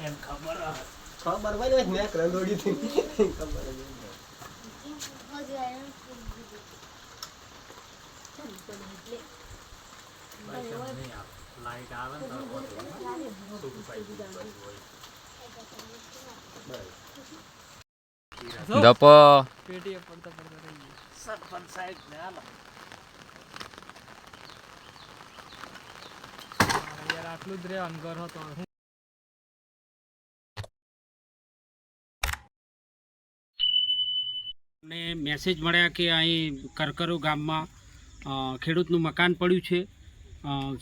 એમ ખબર. ખબર હોય ને મેં રંગોળી થી ખબર જ હોય. બસ એમ નહીં આવે. લાઈટ આવે ને તો વધુ. શું પાઈ દીધું હોય. દપ પેટીએ પડતા પડતા રહી ગયું સરપંચ સાહેબ ને હાલો. યાર આટલું જ રે અનગર હતો અમને મેસેજ મળ્યા કે અહીં કરકરો ગામમાં ખેડૂતનું મકાન પડ્યું છે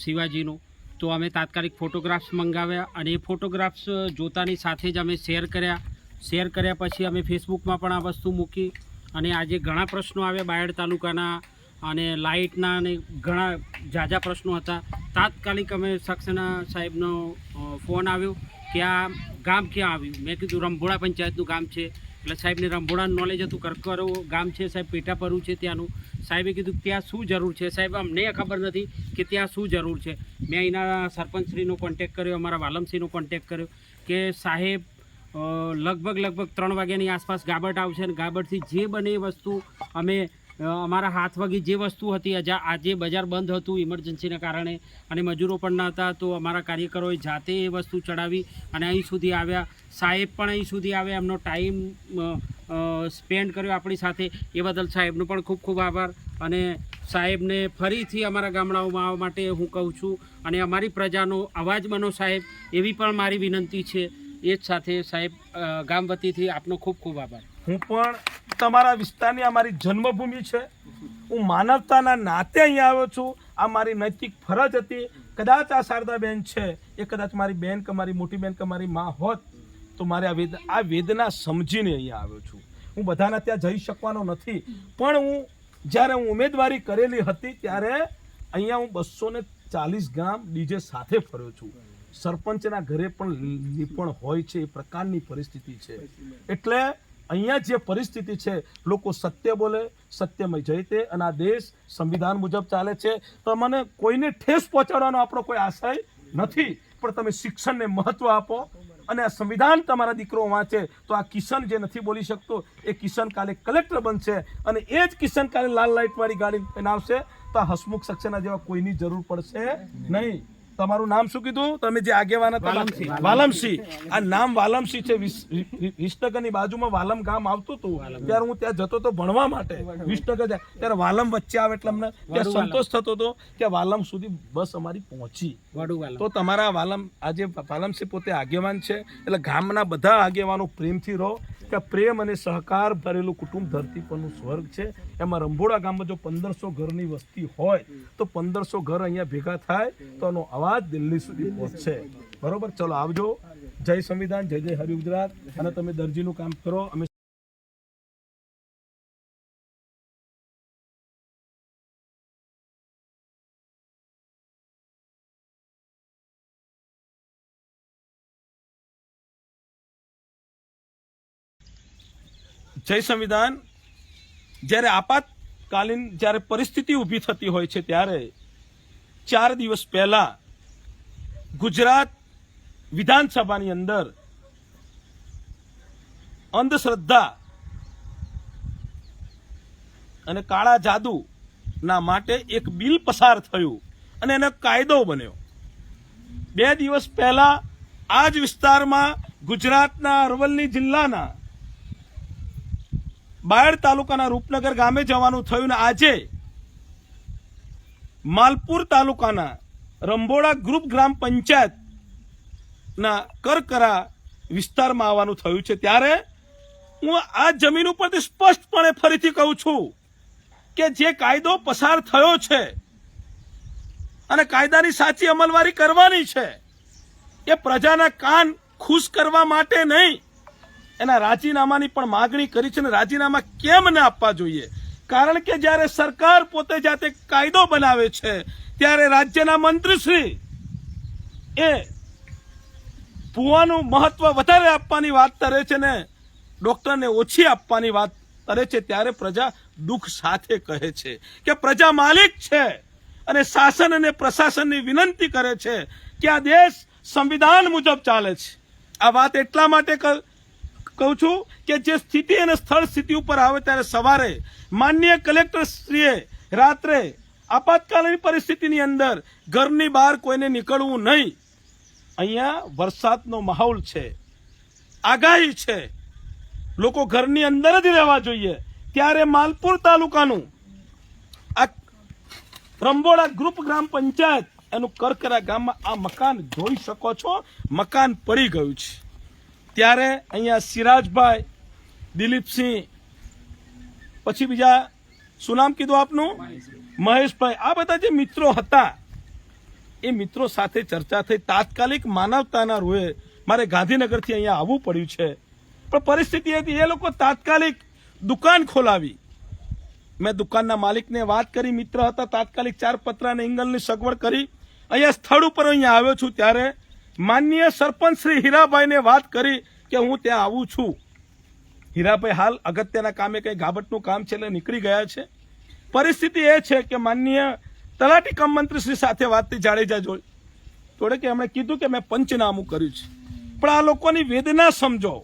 શિવાજીનું. તો અમે તાત્કાલિક ફોટોગ્રાફ્સ મંગાવ્યા અને એ ફોટોગ્રાફ્સ જોતાની સાથે જ અમે શેર કર્યા. શેર કર્યા પછી અમે ફેસબુકમાં પણ આ વસ્તુ મૂકી અને આજે ઘણા પ્રશ્નો આવ્યા બાયડ તાલુકાના અને લાઇટના અને ઘણા ઝાઝા પ્રશ્નો હતા. તાત્કાલિક અમે સક્સેના સાહેબનો ફોન આવ્યો કે આ ગામ ક્યાં આવ્યું? મેં કીધું રંભોડા પંચાયતનું ગામ છે. એટલે સાહેબને રંભોળા નોલેજ હતું, કરકરો ગામ છે સાહેબ પેટાપરું છે ત્યાંનું. સાહેબે કીધું, ત્યાં શું જરૂર છે? સાહેબ, અમને ખબર નથી કે ત્યાં શું જરૂર છે. મેં અહીંના સરપંચશ્રીનો કોન્ટેક કર્યો, અમારા વાલમસિંહનો કોન્ટેક કર્યો કે સાહેબ લગભગ લગભગ ત્રણ વાગ્યાની આસપાસ ગાબટ આવશે અને ગાબડથી જે બને એ વસ્તુ અમે અમારા હાથ વગી જે વસ્તુ હતી આજે બજાર બંધ હતું ઇમરજન્સીના કારણે, અને મજૂરો પણ ન હતા, તો અમારા કાર્યકરોએ જાતે એ વસ્તુ ચડાવી અને અહીં સુધી આવ્યા. સાહેબ પણ અહીં સુધી આવ્યા. એમનો ટાઈમ સ્પેન્ડ કર્યો આપણી સાથે. એ બદલ સાહેબનો પણ ખૂબ ખૂબ આભાર. અને સાહેબને ફરીથી અમારા ગામડાઓમાં આવવા માટે હું કહું છું, અને અમારી પ્રજાનો અવાજ બનો સાહેબ, એવી પણ મારી વિનંતી છે. એ જ સાથે સાહેબ ગામ વતીથી આપનો ખૂબ ખૂબ આભાર. હું પણ તમારા વિસ્તારની આ મારી જન્મભૂમિ છે. હું માનવતાના નાતે અહીંયા આવ્યો છું. આ મારી નૈતિક ફરજ હતી. કદાચ આ શારદાબેન છે, એ કદાચ મારી બેન કે મારી મોટી બેન કે મારી માં હોત, તો મારે આ વેદ, આ વેદના સમજીને અહીંયા આવ્યો છું. હું બધાના ત્યાં જઈ શકવાનો નથી. પણ હું, જ્યારે હું ઉમેદવારી કરેલી હતી, ત્યારે અહીંયા હું બસો ને ચાલીસ ગામ ડીજે સાથે ફર્યો છું. સરપંચના ઘરે પણ લીપણ હોય છે, એ પ્રકારની પરિસ્થિતિ છે. એટલે અહીંયા જે પરિસ્થિતિ છે, લોકો સત્ય બોલે, સત્યમય જયતે અને આ દેશ સંવિધાન મુજબ ચાલે છે. તો મને કોઈને ઠેસ પહોંચાડવાનો આપણો કોઈ આશય નથી, પણ તમે શિક્ષણને મહત્વ આપો અને આ સંવિધાન તમારા દીકરો વાંચે તો આ કિશન જે નથી બોલી શકતો, એ કિશન કાલે કલેક્ટર બનશે અને એ જ કિશન કાલે લાલ લાઇટવાળી ગાડી બનાવશે તો આ હસમુખ સક્સેના જેવા કોઈની જરૂર પડશે નહીં. તમારું નામ શું કીધું? તમે જે આગેવાન હતા વાલમસિંહ. આ નામ વાલમસિંહ છે. વિસનગરની બાજુમાં વાલમ ગામ આવતું હતું. ત્યારે હું ત્યાં જતો હતો ભણવા માટે. વિસનગર જાય ત્યારે વાલમ વચ્ચે આવે એટલે અમને ત્યાં સંતોષ થતો હતો કે વાલમ સુધી બસ અમારી પહોંચી. તો તમારા વાલમ આજે વાલમસિંહ પોતે આગેવાન છે. એટલે ગામના બધા આગેવાનો પ્રેમથી રહો. કે પ્રેમ અને સહકાર ભરેલું કુટુંબ ધરતી પરનું સ્વર્ગ છે. એમાં રંભોડા ગામમાં જો પંદરસો ઘરની વસ્તી હોય, તો પંદરસો ઘર અહીંયા ભેગા થાય, તો એનો અવાજ દિલ્હી સુધી પહોંચશે. બરોબર? ચલો આવજો. જય સંવિધાન, જય જય હરિ ગુજરાત. અને તમે દરજીનું કામ કરો. અમે જય સંવિધાન. જ્યારે આપાતકાલીન જ્યારે પરિસ્થિતિ ઊભી થતી હોય છે ત્યારે ચાર દિવસ પહેલા ગુજરાત વિધાનસભાની અંદર અંધશ્રદ્ધા અને કાળા જાદુના માટે એક બિલ પસાર થયું અને એનો કાયદો બન્યો. બે દિવસ પહેલા આ જ વિસ્તારમાં ગુજરાતના અરવલ્લી જિલ્લાના બાયડ તાલુકાના રૂપનગર ગામે જવાનું થયું ને આજે માલપુર તાલુકાના રંભોડા ગ્રુપ ગ્રામ પંચાયત ના કરકરા વિસ્તારમાં આવવાનું થયું છે. ત્યારે હું આ જમીન ઉપરથી સ્પષ્ટપણે ફરીથી કહું છું કે જે કાયદો પસાર થયો છે અને કાયદાની સાચી અમલવારી કરવાની છે એ પ્રજાના કાન ખુશ કરવા માટે નહીં. એના રાજીનામાની પણ માગણી કરી છે અને રાજીનામા કેમ ન આપવા જોઈએ? કારણ કે જ્યારે સરકાર પોતે જાતે કાયદો બનાવે છે, ત્યારે રાજ્યના મંત્રીશ્રી એ ભૂવાનું મહત્વ વધારે આપવાની વાત કરે છે ને ડોક્ટરને ઓછી આપવાની વાત કરે છે, ત્યારે પ્રજા દુઃખ સાથે કહે છે કે પ્રજા માલિક છે અને શાસન અને પ્રશાસનની વિનંતી કરે છે કે આ દેશ સંવિધાન મુજબ ચાલે છે. આ વાત એટલા માટે કહું છું કે જે સ્થિતિ અને સ્થળ સ્થિતિ ઉપર આવે ત્યારે સવારે માન્ય કલેક્ટર શ્રીએ રાત્રે આપાતકાલીન પરિસ્થિતિની અંદર ઘરની બહાર કોઈને નીકળવું નહીં. અહીંયા વરસાદનો માહોલ છે. આગાહી છે. લોકો ઘરની અંદર જ રહેવા જોઈએ. ત્યારે માલપુર તાલુકાનું આ રંબોડા ગ્રુપ ગ્રામ પંચાયત એનું કરકરા ગામમાં આ મકાન જોઈ શકો છો. મકાન પડી ગયું છે. ત્યારે અહીંયા સિરાજભાઈ, દિલીપસિંહ, પછી બીજા શું નામ કીધું આપનું? મહેશભાઈ. આ બધા જે મિત્રો હતા, એ મિત્રો સાથે ચર્ચા થઈ. તાત્કાલિક માનવતાના રૂએ મારે ગાંધીનગરથી અહીંયા આવવું પડ્યું છે. પણ પરિસ્થિતિ હતી, એ લોકો તાત્કાલિક દુકાન ખોલાવી. મેં દુકાનના માલિકને વાત કરી, મિત્ર હતા, તાત્કાલિક ચાર પતરા અને એંગલની સગવડ કરી. અહીંયા સ્થળ ઉપર અહીંયા આવ્યો છું ત્યારે માનનીય સરપંચ શ્રી હીરાભાઈને વાત કરી કે હું ત્યાં આવું છું. હીરાભાઈ હાલ અગત્યના કામે કઈ ગાબટનું કામ છે એટલે નીકળી ગયા છે. પરિસ્થિતિ એ છે કે માનનીય તલાટી કમ મંત્રીશ્રી સાથે વાત થઈ જાડેજા જોડે જોડે કે એમણે કીધું કે મેં પંચનામું કર્યું છે. પણ આ લોકોની વેદના સમજો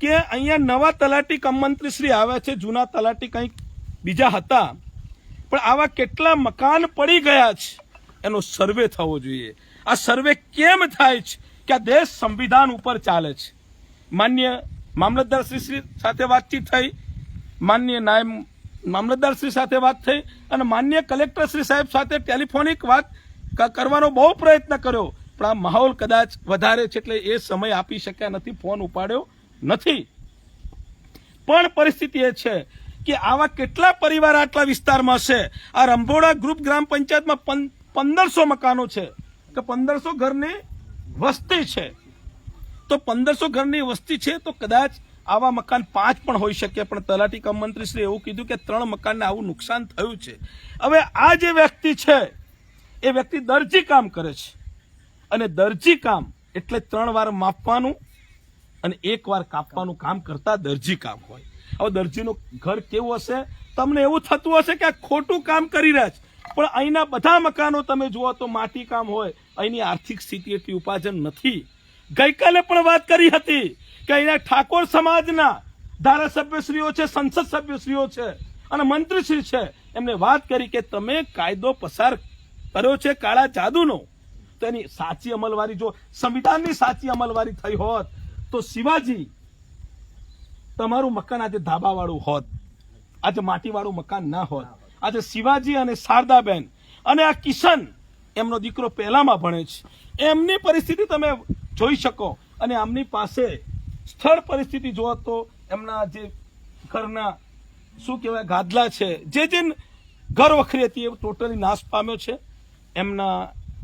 કે અહીંયા નવા તલાટી કમ મંત્રીશ્રી આવ્યા છે, જૂના તલાટી કંઈક બીજા હતા. પણ આવા કેટલા મકાન પડી ગયા છે, એનો સર્વે થવો જોઈએ. આ સર્વે કેમ થાય છે કે આ દેશ સંવિધાન ઉપર ચાલે છે? માન્ય મામલતદાર શ્રી સાથે વાતચીત થઈ, માન્ય નાયબ મામલતદાર શ્રી સાથે વાત થઈ અને માન્ય કલેક્ટર શ્રી સાહેબ સાથે ટેલિફોનિક વાત કરવાનો બહુ પ્રયત્ન કર્યો. પણ આ માહોલ કદાચ વધારે છે એટલે એ સમય આપી શક્યા નથી, ફોન ઉપાડ્યો નથી. પણ પરિસ્થિતિ એ છે કે આવા કેટલા પરિવાર આટલા વિસ્તારમાં છે? આ રંભોડા ગ્રુપ ગ્રામ પંચાયતમાં પંદરસો મકાનો છે. કે પંદરસો ઘરની વસ્તી છે. તો પંદરસો ઘરની વસ્તી છે તો કદાચ આવા મકાન પાંચ પણ હોઈ શકે. પણ તલાટી કમ મંત્રીશ્રીએ એવું કીધું કે ત્રણ મકાનને આવું નુકસાન થયું છે. હવે આ જે વ્યક્તિ છે, એ વ્યક્તિ દરજી કામ કરે છે. અને દરજી કામ એટલે ત્રણ વાર માપવાનું અને એક વાર કાપવાનું કામ કરતા દરજી કામ હોય. હવે દરજીનું ઘર કેવું હશે? તમને એવું થતું હશે કે આ ખોટું કામ કરી રહ્યા છે. પણ અહીંના બધા મકાનો તમે જુઓ તો માટી હોય. અહીંની આર્થિક સ્થિતિ એટલી ઉપાર્જન નથી. ગઈકાલે પણ વાત કરી હતી કે અહીંના ઠાકોર સમાજના ધારાસભ્યશ્રીઓ છે, સંસદ સભ્યશ્રીઓ છે અને મંત્રીશ્રી છે. એમને વાત કરી કે તમે કાયદો પસાર કર્યો છે કાળા જાદુનો. તેની સાચી અમલવારી જો સંવિધાનની સાચી અમલવારી થઈ હોત તો શિવાજી તમારું મકાન આજે ધાબાવાળું હોત. આજે માટીવાળું મકાન ના હોત. આજે શિવાજી અને શારદાબેન અને આ કિશન એમનો દીકરો પહેલામાં ભણે છે. એમની પરિસ્થિતિ તમે જોઈ શકો અને આમની પાસે સ્થળ પરિસ્થિતિ જોવા તો એમના જે ઘરના શું કહેવાય, ગાદલા છે, જે જે ઘર વખરી હતી એ ટોટલી નાશ પામ્યો છે. એમના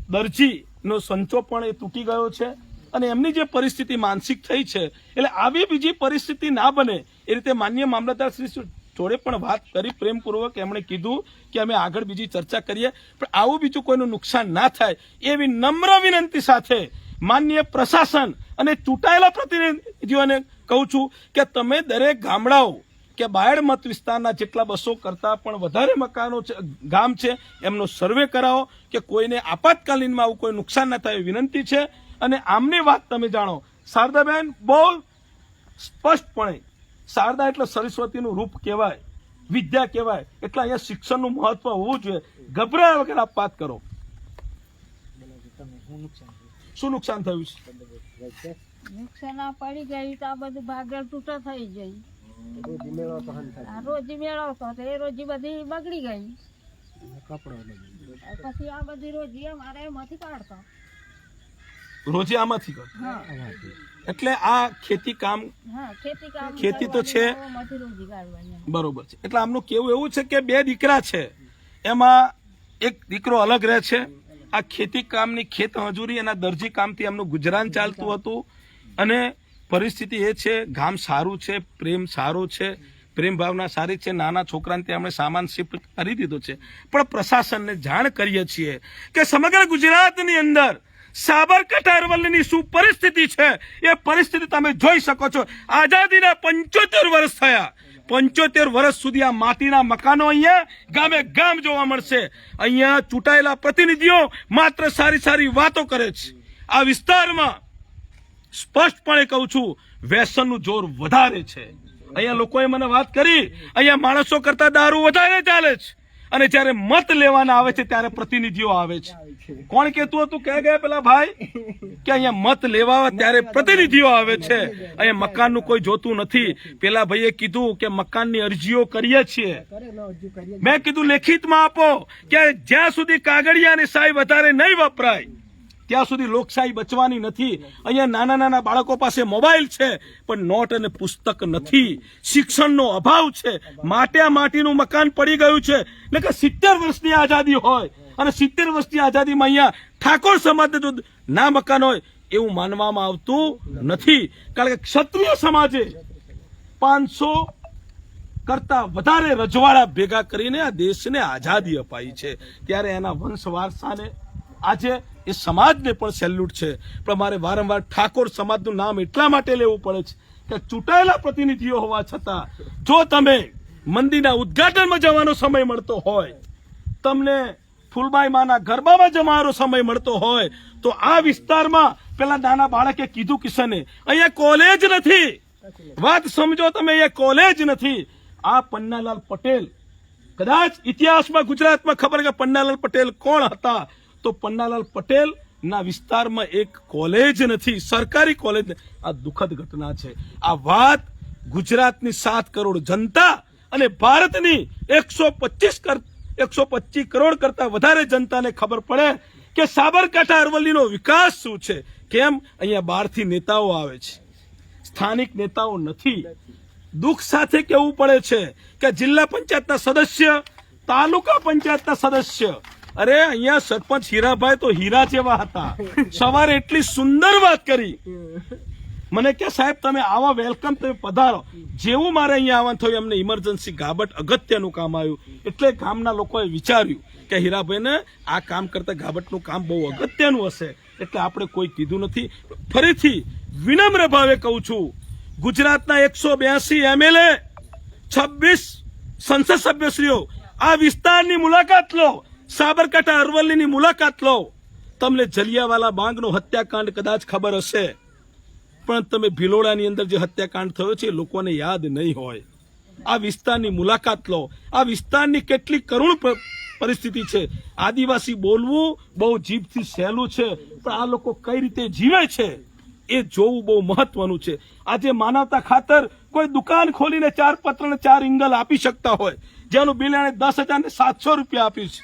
દરજીનો સંચો પણ એ તૂટી ગયો છે અને એમની જે પરિસ્થિતિ માનસિક થઈ છે, એટલે આવી બીજી પરિસ્થિતિ ના બને એ રીતે માન્ય મામલતદાર શ્રી જોડે પણ વાત કરી પ્રેમપૂર્વક એમણે કીધું કે અમે આગળ બીજી ચર્ચા કરીએ. પણ આવું બીજું કોઈનું નુકસાન ના થાય એવી નમ્ર વિનંતી સાથે માન્ય પ્રશાસન અને ચૂંટાયેલા પ્રતિનિધિઓને કહું છું કે તમે દરેક ગામડાઓ કે બાયડ મત વિસ્તારના જેટલા બસો કરતા પણ વધારે મકાનો ગામ છે, એમનો સર્વે કરાવો કે કોઈને આપાતકાલીનમાં આવું કોઈ નુકસાન ના થાય વિનંતી છે. અને આમની વાત તમે જાણો. શારદાબેન બહુ સ્પષ્ટપણે શારદા એટલે સરસ્વતીનું રૂપ કહેવાય વિદ્યા કહેવાય. એટલે અહીંયા શિક્ષણનું મહત્વ હોવું જોઈએ. ગભરાયા વગર આપ વાત કરો. શું નુકસાન થયું છે? નુકસાન આ પડી ગયું તો આ બધું ભાગળ તૂટો થઈ ગઈ રોજી મેળવતો તો એ રોજી બધી બગડી ગઈ. પછી આ બધી રોજી અમારે એમાંથી કાઢતો રોજે આમાંથી કરો. એટલે આ ખેતી કામ ખેતી તો છે. બરોબર છે. એટલે આમનું કેવું એવું છે કે બે દીકરા છે. એમાં એક દીકરો અલગ રહે છે. આ ખેતી કામની ખેત હજૂરી એના દરજી કામથી એમનું ગુજરાન ચાલતું હતું. અને પરિસ્થિતિ એ છે ગામ સારું છે પ્રેમ સારો છે પ્રેમ ભાવના સારી છે. નાના છોકરાને ત્યાં અમે સામાન શિફ્ટ કરી દીધો છે. પણ પ્રશાસનને જાણ કરીએ છીએ કે સમગ્ર ગુજરાતની અંદર સાબરકાંઠા અરવલ્લીની શું પરિસ્થિતિ છે. એ પરિસ્થિતિ તમે જોઈ શકો છો. આઝાદીના પંચોતેર વર્ષ થયા. પંચોતેર વર્ષ સુધી આ માટીના મકાનો અહીંયા ગામે ગામ જોવા મળશે. અહીંયા ચૂંટાયેલા પ્રતિનિધિઓ માત્ર સારી સારી વાતો કરે છે. આ વિસ્તારમાં સ્પષ્ટપણે કહું છું, વ્યસનનું જોર વધારે છે. અહીંયા લોકોએ મને વાત કરી, અહીંયા માણસો કરતા દારૂ વધારે ચાલે છે. અને જ્યારે મત લેવાના આવે છે, ત્યારે પ્રતિનિધિઓ આવે છે. કોણ કહેતું હતું? ક્યાં ગયા પેલા ભાઈ, કે અહીંયા મત લેવા ત્યારે પ્રતિનિધિઓ આવે છે. અહીંયા મકાનનું કોઈ જોતું નથી. પેલા ભાઈએ કીધું કે મકાનની અરજીઓ કરીએ છીએ. મેં કીધું, લેખિતમાં આપો કે જ્યાં સુધી કાગળિયાની સાઈ વધારે નહીં વપરાય ત્યાં સુધી લોકશાહી બચવાની નથી. અહીંયા નાના નાના બાળકો પાસે મોબાઈલ છે, પણ નોટ અને પુસ્તક નથી. શિક્ષણનો અભાવ છે. માટ્યા માટીનું મકાન પડી ગયું છે. એટલે કે સિત્તેર વર્ષની આઝાદી હોય અને સિત્તેર વર્ષની આઝાદીમાં અહીંયા ઠાકોર સમાજને જો ના મકાન હોય, એવું માનવામાં આવતું નથી. કારણ કે ક્ષત્રિય સમાજે પાંચસો કરતા વધારે રજવાડા ભેગા કરીને આ દેશને આઝાદી અપાઈ છે. ત્યારે એના વંશ વારસાને આજે એ સમાજને પણ સેલ્યુટ છે. પણ મારે વારંવાર ઠાકોર સમાજનું નામ એટલા માટે લેવું પડે છે કે ચૂંટાયેલા પ્રતિનિધિઓ હોવા છતાં, જો તમે મંદિરના ઉદ્ઘાટનમાં જવાનો સમય મળતો હોય, તમને ફૂલબાઈ માના ગરબામાં જવાનો સમય મળતો હોય, તો આ વિસ્તારમાં પેલા નાના બાળકે કીધું કિશને, અહીંયા કોલેજ નથી. વાત સમજો તમે, અહીંયા કોલેજ નથી. આ પન્નાલાલ પટેલ, કદાચ ઇતિહાસમાં ગુજરાતમાં ખબર કે પન્નાલાલ પટેલ કોણ હતા? તો પન્નાલાલ પટેલ ના વિસ્તારમાં એક કોલેજ નથી, સરકારી કોલેજ આ દુઃખદ ઘટના છે. આ વાત ગુજરાતની સાત કરોડ જનતા અને ભારતની એકસો પચીસ એકસો પચીસ કરોડ કરતા વધારે જનતાને ખબર પડે કે સાબરકાંઠા અરવલ્લીનો વિકાસ શું છે? કેમ અહીંયા બહારથી નેતાઓ આવે છે? સ્થાનિક નેતાઓ નથી. દુઃખ સાથે કહેવું પડે છે કે જિલ્લા પંચાયતના સદસ્ય, તાલુકા પંચાયતના સદસ્ય અરે, અહીંયા સરપંચ હીરાભાઈ તો હીરા જેવા હતા. સવારે એટલી સુંદર વાત કરી. મને કે, સાહેબ, તમે આવા વેલકમ તમે પધારો. જેવું મારે અહીંયા આવવાનું થયું, એમને ઇમરજન્સી ગાબટ અગત્યનું કામ આવ્યું. એટલે ગામના લોકોએ વિચાર્યું કે હીરાભાઈને આ કામ કરતા ગાબટનું કામ બહુ અગત્યનું હશે. એટલે આપણે કોઈ કીધું નથી. ફરીથી વિનમ્ર ભાવે કહું છું, ગુજરાતના એકસો બ્યાસી એમએલએ છવ્વીસ સંસદ સભ્યશ્રીઓ, આ વિસ્તારની મુલાકાત લો. સાબરકાંઠા અરવલ્લીની મુલાકાત લો તમને જલિયાવાલા બાંગનો હત્યાકાંડ કદાચ ખબર હશે. પણ તમે ભિલોડાની અંદર જે હત્યાકાંડ થયો છે લોકોને યાદ નહીં હોય. આ વિસ્તારની મુલાકાત લો આ વિસ્તારની કેટલી કરુણ પરિસ્થિતિ છે. આદિવાસી બોલવું બહુ જીભથી સહેલું છે, પણ આ લોકો કઈ રીતે જીવે છે એ જોવું બહુ મહત્વનું છે. આજે માનવતા ખાતર કોઈ દુકાન ખોલીને ચાર પત્ર ચાર ઇંગલ આપી શકતા હોય. જેનું બિલ એને દસ હજાર ને સાતસો રૂપિયા આપ્યું છે.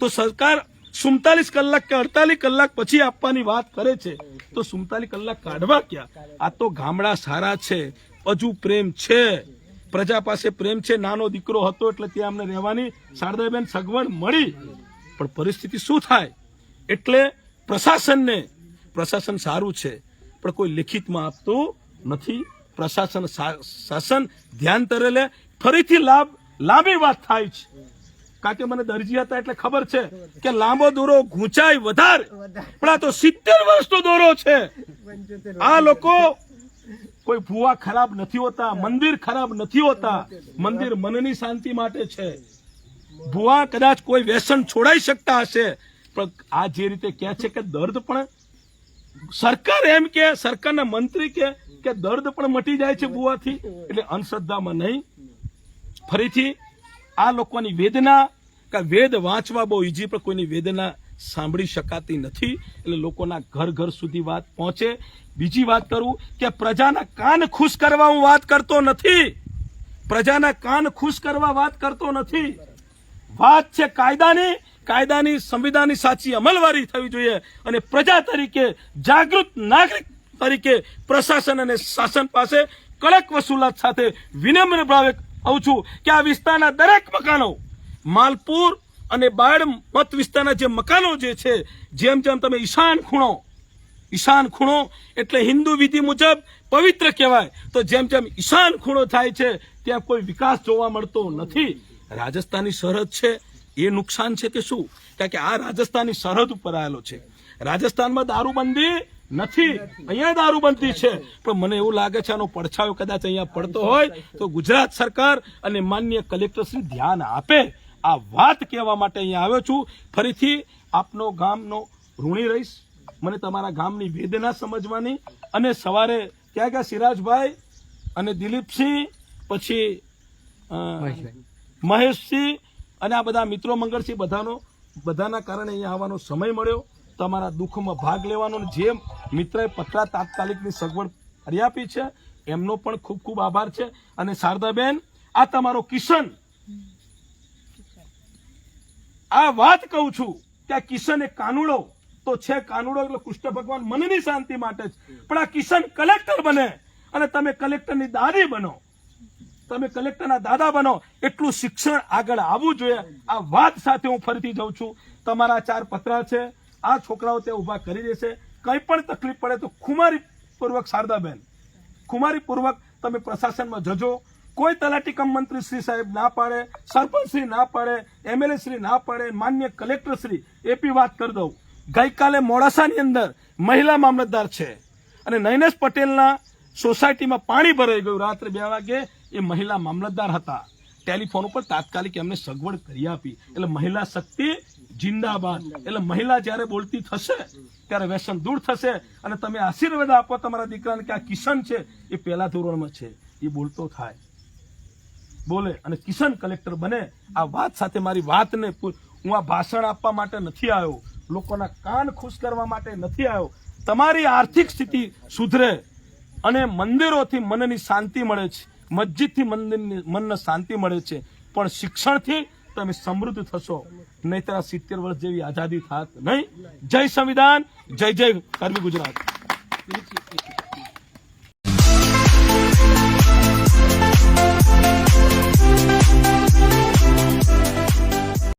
તો સરકાર સુડતાલીસ કલાક કે અડતાલીસ કલાક પછી આપવાની વાત કરે છે, તો સુડતાલીસ કલાક કાઢવા ક્યાં? આ તો ગામડા સારા છે હજુ પ્રેમ છે, પ્રજા પાસે પ્રેમ છે, નાનો દીકરો હતો એટલે ત્યાં અમને રહેવાની શારદાબેન સગવડ મળી. પણ પરિસ્થિતિ શું થાય? એટલે પ્રશાસનને, પ્રશાસન સારું છે, પણ કોઈ લેખિતમાં આપતું નથી. પ્રશાસન શાસન ધ્યાન તરે લે ફરીથી લાભ, લાંબી વાત થાય છે. કારણ કે મને દરજી હતા એટલે ખબર છે કે લાંબો દોરો ઘૂંચાય વધારે. પણ આ તો સિત્તેર વર્ષનો દોરો છે. આ લોકો કોઈ ભૂવા ખરાબ નથી હોતા મંદિર ખરાબ નથી હોતા. મંદિર મનની શાંતિ માટે છે. ભૂવા કદાચ કોઈ વ્યસન છોડાઈ શકતા હશે. પણ આ જે રીતે કહે છે કે દર્દ પણ સરકાર એમ કે સરકારના મંત્રી કે કે દર્દ પણ મટી જાય છે ભૂવાથી. એટલે અંધશ્રદ્ધામાં નહીં. ફરીથી આ લોકોની વેદના, કે વેદ વાંચવા બહુ ઈજી પણ કોઈની વેદના સાંભળી શકાતી નથી. એટલે લોકોના ઘર ઘર સુધી વાત પહોંચે. બીજી વાત કરું કે પ્રજાના કાન ખુશ કરવા હું વાત કરતો નથી. પ્રજાના કાન ખુશ કરવા વાત કરતો નથી. વાત છે કાયદાની. કાયદાની સંવિધાનની સાચી અમલવારી થવી જોઈએ. અને પ્રજા તરીકે, જાગૃત નાગરિક તરીકે પ્રશાસન અને શાસન પાસે કડક વસૂલાત સાથે વિનમ્ર ભાવે કહું છું કે આ વિસ્તારના દરેક મકાનો, માલપુર અને બાળ મત વિસ્તારના જે મકાનો જે છે, જેમ જેમ તમે ઈશાન ખૂણો ઈશાન ખૂણો એટલે હિન્દુ વિધિ મુજબ પવિત્ર કહેવાય, તો જેમ જેમ ઈશાન ખૂણો થાય છે, ત્યાં કોઈ વિકાસ જોવા મળતો નથી. રાજસ્થાની સરહદ છે, એ નુકસાન છે કે શું? કારણ કે આ રાજસ્થાની સરહદ ઉપર આવેલો છે. રાજસ્થાનમાં દારૂબંધી નથી. અહીંયા દારૂ બનતી છે. પણ મને એવું લાગે છે આનો પડછાયો કદાચ અહીંયા પડતો હોય તો ગુજરાત સરકાર અને માન્ય કલેક્ટર શ્રી ધ્યાન આપે. આ વાત કહેવા માટે અહીંયા આવ્યો છું. ફરીથી આપનો ગામનો ઋણી રહીશ. મને તમારા ગામની વેદના સમજવાની. અને સવારે ક્યાં ક્યાં સિરાજભાઈ અને દિલીપસિંહ, પછી મહેશસિંહ અને આ બધા મિત્રો મંગળસિંહ બધાનો બધાના કારણે અહીંયા આવવાનો સમય મળ્યો. તમારા દુઃખમાં ભાગ લેવાનો અને જે મિત્રએ પત્રા તાત્કાલિકની સગવડ કરી આપી છે, એમનો પણ ખૂબ ખૂબ આભાર છે. અને શારદાબેન, આ તમારો કિશન. આ વાત કહું છું કે આ કિશન એ કાનુડો. તો છે કાનુડો એટલે કૃષ્ણ ભગવાન મનની શાંતિ માટે જ. પણ આ કિશન કલેક્ટર બને. અને તમે કલેક્ટરની દાદી બનો. તમે કલેક્ટરના દાદા બનો. એટલું શિક્ષણ આગળ આવવું જોઈએ. આ વાત સાથે હું ફરીથી જઉં છું. તમારા ચાર પતરા છે. આ છોકરાઓ તે ઊભા કરી દેશે. કંઈ પણ તકલીફ પડે તો ખુમારીપૂર્વક શારદાબેન, ખુમારીપૂર્વક તમે પ્રશાસનમાં જજો. કોઈ તલાટી કમ મંત્રી શ્રી સાહેબ ના પાડે, સરપંચ શ્રી ના પાડે, એમએલએ શ્રી ના પાડે, માન્ય કલેક્ટર શ્રી, એપી વાત કરી દઉં. ગઈકાલે મોડાસાની અંદર મહિલા મામલતદાર છે અને નૈનેશ પટેલના સોસાયટીમાં પાણી ભરાઈ ગયું રાત્રે બે વાગે. એ મહિલા મામલતદાર હતા. ટેલિફોન ઉપર તાત્કાલિક એમને સગવડ કરી આપી. એટલે મહિલા શક્તિ જિંદાબાદ. એટલે મહિલા જ્યારે બોલતી થશે ત્યારે વ્યસન દૂર થશે અને તમે આશીર્વાદ આપો તમારા દીકરાને કે આ કિશન છે એ પહેલા ધોરણમાં છે. એ બોલતો થાય. બોલે અને કિશન કલેક્ટર બને. આ વાત સાથે મારી વાતને હું આ ભાષણ આપવા માટે નથી આવ્યો. લોકોના કાન ખુશ કરવા માટે નથી આવ્યો. તમારી આર્થિક સ્થિતિ સુધરે અને મંદિરોથી મનની શાંતિ મળે છે. મસ્જિદથી મંદિરની મનને શાંતિ મળે છે. પણ શિક્ષણથી તમે સમૃદ્ધ થશો નહીતર આ સિત્તેર વર્ષ જેવી આઝાદી થાત નહીં જય સંવિધાન, જય જય ગરવી ગુજરાત